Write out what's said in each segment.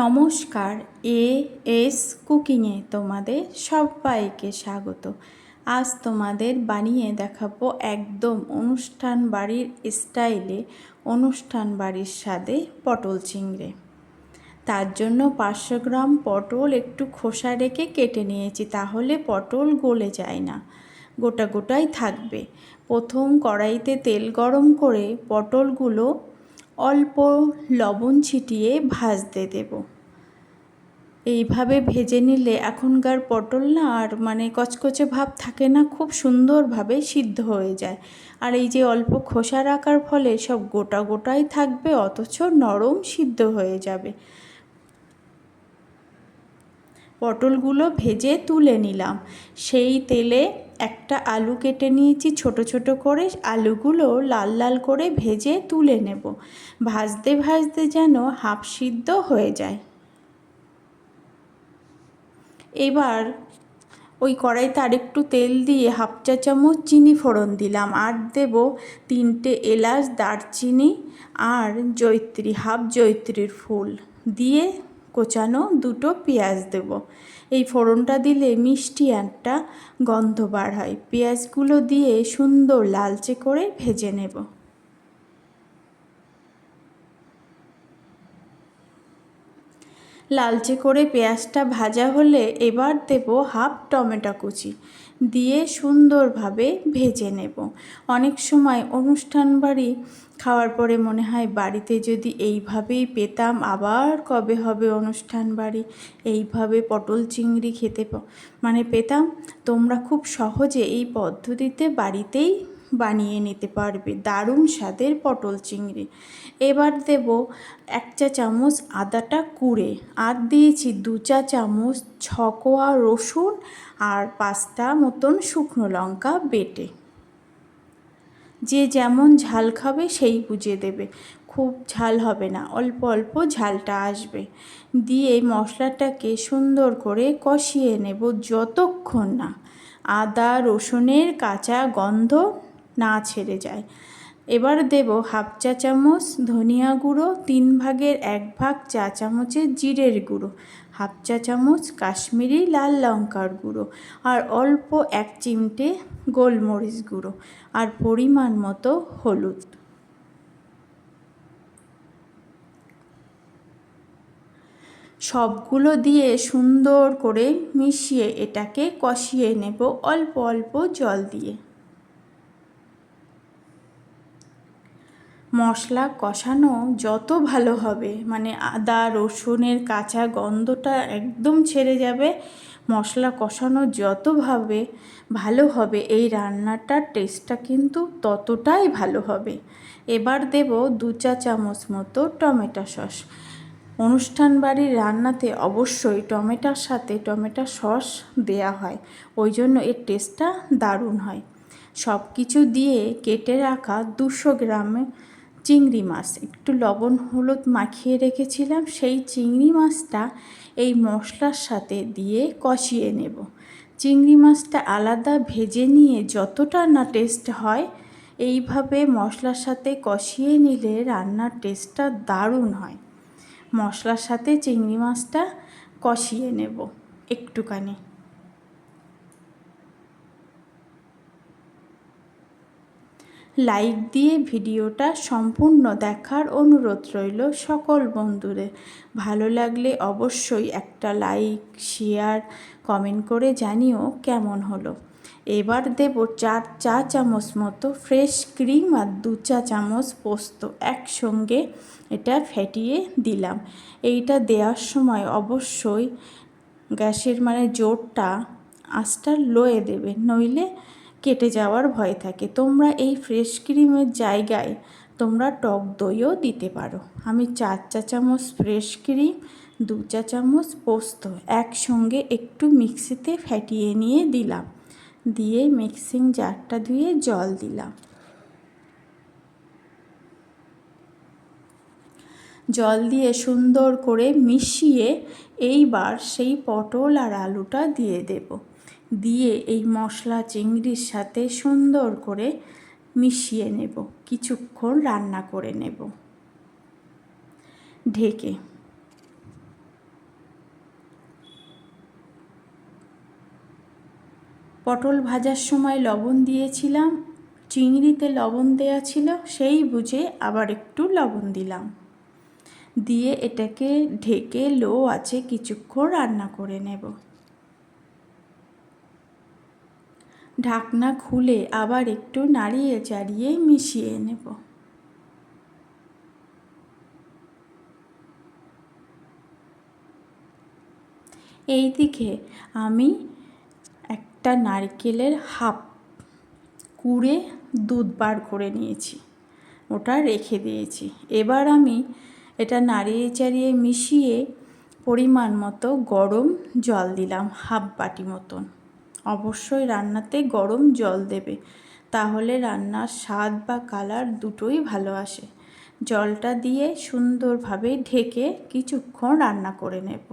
নমস্কার, A S কুকিংয়ে তোমাদের সবাইকে স্বাগত। আজ তোমাদের বানিয়ে দেখাবো একদম অনুষ্ঠান বাড়ির স্টাইলে অনুষ্ঠান বাড়ির স্বাদে পটল চিংড়ে। তার জন্য পাঁচশো গ্রাম পটল একটু খোসা রেখে কেটে নিয়েছি, তাহলে পটল গলে যায় না। গোটা গোটাই থাকবে। প্রথম কড়াইতে তেল গরম করে পটলগুলো অল্প লবণ ছিটিয়ে ভাজতে দেব। এইভাবে ভেজে নিলে এখনকার পটল না আর মানে কচকচে ভাব থাকে না, খুব সুন্দরভাবে সিদ্ধ হয়ে যায়। আর এই যে অল্প খোসা রাখার ফলে সব গোটা গোটাই থাকবে, অথচ নরম সিদ্ধ হয়ে যাবে। পটলগুলো ভেজে তুলে নিলাম। সেই তেলে একটা আলু কেটে নিয়েছি ছোট ছোট করে, আলুগুলো লাল লাল করে ভেজে তুলে নেব। ভাজতে ভাজতে যেন হাফ সিদ্ধ হয়ে যায়। এবার ওই কড়াইতে আরেকটু তেল দিয়ে হাফ চা চামচ চিনি ফোড়ন দিলাম। আর দেব তিনটে এলাচ, দারচিনি আর জৈত্রী হাফ জৈত্রীর ফুল। দিয়ে কোচানো দুটো পেঁয়াজ দেব। এই ফোড়নটা দিলে মিষ্টি একটা গন্ধ বার হয়। পেঁয়াজগুলো দিয়ে সুন্দর লালচে করে ভেজে নেব। লালচে করে পেঁয়াজটা ভাজা হলে এবার দেব হাফ টমেটো কুচি। দিয়ে সুন্দরভাবে ভেজে নেব। অনেক সময় অনুষ্ঠান বাড়ি খাওয়ার পরে মনে হয় বাড়িতে যদি এইভাবেই পেতাম, আবার কবে হবে অনুষ্ঠান বাড়ি? এইভাবে পটল চিংড়ি খেতে মানে পেতাম? তোমরা খুব সহজে এই পদ্ধতিতে বাড়িতেই বানিয়ে নিতে পারবে। দারুণ স্বাদের পটল চিংড়ি। এবার দেব এক চা চামচ আদাটা কুড়ে। আর দিয়েছি দু চা চামচ ছকোয়া রসুন আর পাঁচটা মতন শুকনো লঙ্কা বেটে। যে যেমন ঝাল খাবে সেই বুঝে দেবে। খুব ঝাল হবে না, অল্প অল্প ঝালটা আসবে। দিয়ে মশলাটাকে সুন্দর করে কষিয়ে নেব যতক্ষণ না। আদা রসুনের কাঁচা গন্ধ না ছেড়ে যায়। এবার দেব হাফ চা চামচ ধনিয়া গুঁড়ো, তিন ভাগের এক ভাগ চা চামচের জিরের গুঁড়ো, হাফ চা চামচ কাশ্মীরি লাল লঙ্কার গুঁড়ো আর অল্প এক চিমটে গোলমরিচ গুঁড়ো আর পরিমাণ মতো হলুদ। সবগুলো দিয়ে সুন্দর করে মিশিয়ে এটাকে কষিয়ে নেব অল্প অল্প জল দিয়ে। মশলা কষানো যত ভালো হবে মানে আদা, রসুনের কাঁচা গন্ধটা একদম ছেড়ে যাবে, মশলা কষানো যতভাবে ভালো হবে, এই রান্নাটার টেস্টটা কিন্তু ততটাই ভালো হবে। এবার দেব দু চা চামচ মতো টমেটো সস। অনুষ্ঠান বাড়ির রান্নাতে অবশ্যই টমেটোর সাথে টমেটো সস দেয়া হয়, ওই জন্য এর টেস্টটা দারুণ হয়। সব কিছু দিয়ে কেটে রাখা দুশো গ্রামে চিংড়ি মাছ, একটু লবণ, হলুদ মাখিয়ে রেখেছিলাম, সেই চিংড়ি মাছটা এই মশলার সাথে দিয়ে কষিয়ে নেব। চিংড়ি মাছটা আলাদা ভেজে নিয়ে যতটা না টেস্ট হয়, এইভাবে মশলার সাথে কষিয়ে নিলে রান্নার টেস্টটা দারুণ হয়। মশলার সাথে চিংড়ি মাছটা কষিয়ে নেব একটুখানি। লাইক দিয়ে ভিডিওটা সম্পূর্ণ দেখার অনুরোধ রইল সকল বন্ধুদের। ভালো লাগলে অবশ্যই একটা লাইক, শেয়ার, কমেন্ট করে জানিও কেমন হলো। এবার দেব চার চা চামচ মতো ফ্রেশ ক্রিম আর দু চা চামচ পোস্ত একসঙ্গে এটা ফেটিয়ে দিলাম। এইটা দেওয়ার সময় অবশ্যই গ্যাসের মানে জোরটা আঁচটা লোয়ে দেবে, নইলে কেটে যাওয়ার ভয় থাকে। তোমরা এই ফ্রেশ ক্রিমের জায়গায় তোমরা টক দইও দিতে পারো। আমি চার চা চামচ ফ্রেশ ক্রিম, দু চা চামচ পোস্ত একসঙ্গে একটু মিক্সিতে ফ্যাটিয়ে নিয়ে দিলাম। দিয়ে মিক্সিং জারটা ধুয়ে জল দিলাম। জল দিয়ে সুন্দর করে মিশিয়ে এইবার সেই পটল আর আলুটা দিয়ে দেবো। দিয়ে এই মশলা চিংড়ির সাথে সুন্দর করে মিশিয়ে নেব। কিছুক্ষণ রান্না করে নেব। ঢেকে। পটল ভাজার সময় লবণ দিয়েছিলাম। চিংড়িতে লবণ দেয়া ছিল, সেই বুঝে আবার একটু লবণ দিলাম। দিয়ে এটাকে ঢেকে লো আছে, কিছুক্ষণ রান্না করে নেব। ঢাকনা খুলে আবার একটু নাড়িয়ে চাড়িয়ে মিশিয়ে নেব। এই দিকে আমি একটা নারকেলের হাফ কুড়ে দুধ বার করে নিয়েছি, ওটা রেখে দিয়েছি। এবার আমি এটা নাড়িয়ে চাড়িয়ে মিশিয়ে পরিমাণ মতো গরম জল দিলাম, হাফ বাটি মতন। অবশ্যই রান্নাতে গরম জল দেবে। তাহলে রান্নার স্বাদ বা কালার দুটোই ভালো আসে। জলটা দিয়ে সুন্দরভাবে ঢেকে কিছুক্ষণ রান্না করে নেব।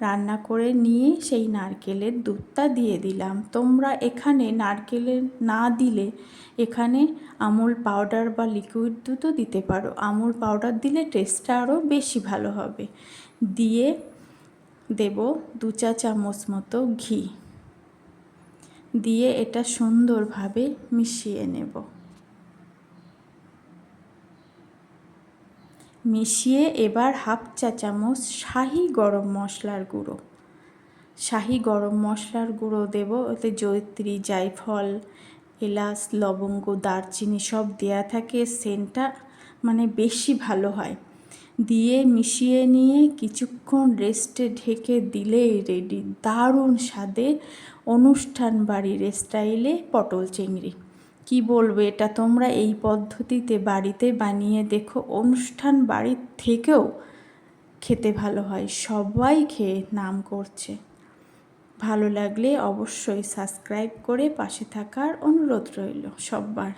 রান্না করে নিয়ে সেই নারকেলের দুধটা দিয়ে দিলাম। তোমরা এখানে নারকেলের না দিলে এখানে আমুল পাউডার বা লিকুইড দুধও দিতে পারো। আমুল পাউডার দিলে টেস্টটা আরও বেশি ভালো হবে। দিয়ে দেব দু চা চামচ মতো ঘি। দিয়ে এটা সুন্দরভাবে মিশিয়ে নেব। মিশিয়ে এবার হাফ চা চামচ শাহি গরম মশলার গুঁড়ো। শাহি গরম মশলার গুঁড়ো দেব, ওতে জৈত্রী জায়ফল, এলাচ, লবঙ্গ, দারচিনি সব দেয়া থাকে, সেন্টটা মানে বেশি ভালো হয়। দিয়ে মিশিয়ে নিয়ে কিছুক্ষণ রেস্টে ঢেকে দিলেই রেডি দারুণ স্বাদের অনুষ্ঠান বাড়ির স্টাইলে পটল চিংড়ি। কি বলব এটা তোমরা এই পদ্ধতিতে বাড়িতে বানিয়ে দেখো, অনুষ্ঠান বাড়ির থেকেও খেতে ভালো হয়, সবাই খেয়ে নাম করছে। ভালো লাগলে অবশ্যই সাবস্ক্রাইব করে পাশে থাকার অনুরোধ রইল সব্বার।